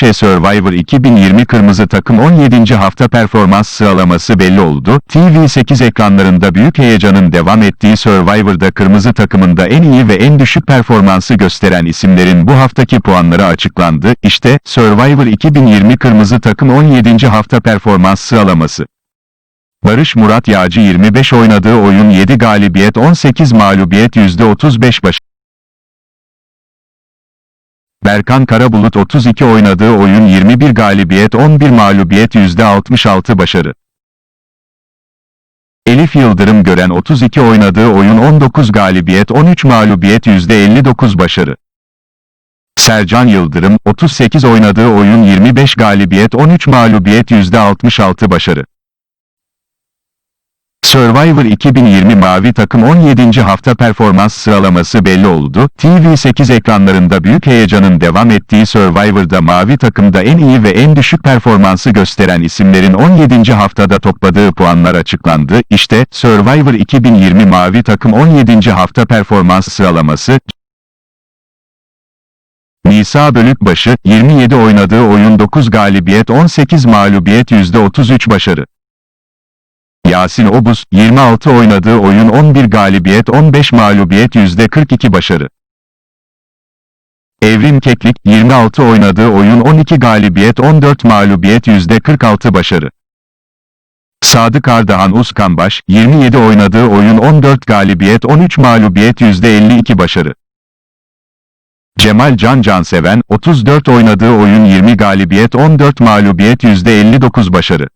Şey Survivor 2020 Kırmızı Takım 17. hafta performans sıralaması belli oldu. TV8 ekranlarında büyük heyecanın devam ettiği Survivor'da Kırmızı Takımında en iyi ve en düşük performansı gösteren isimlerin bu haftaki puanları açıklandı. İşte Survivor 2020 Kırmızı Takım 17. hafta performans sıralaması. Barış Murat Yağcı 25 oynadığı oyun 7 galibiyet 18 mağlubiyet %35 baş. Berkan Karabulut 32 oynadığı oyun 21 galibiyet 11 mağlubiyet %66 başarı. Elif Yıldırım gören 32 oynadığı oyun 19 galibiyet 13 mağlubiyet %59 başarı. Sercan Yıldırım 38 oynadığı oyun 25 galibiyet 13 mağlubiyet %66 başarı. Survivor 2020 Mavi Takım 17. hafta performans sıralaması belli oldu. TV8 ekranlarında büyük heyecanın devam ettiği Survivor'da Mavi Takımda en iyi ve en düşük performansı gösteren isimlerin 17. haftada topladığı puanlar açıklandı. İşte Survivor 2020 Mavi Takım 17. hafta performans sıralaması. Nisa Bölükbaşı 27 oynadığı oyun 9 galibiyet 18 mağlubiyet %33 başarı. Yasin Obuz, 26 oynadığı oyun 11 galibiyet 15 mağlubiyet %42 başarı. Evrim Keklik, 26 oynadığı oyun 12 galibiyet 14 mağlubiyet %46 başarı. Sadık Ardahan Uskanbaş, 27 oynadığı oyun 14 galibiyet 13 mağlubiyet %52 başarı. Cemal Can Canseven, 34 oynadığı oyun 20 galibiyet 14 mağlubiyet %59 başarı.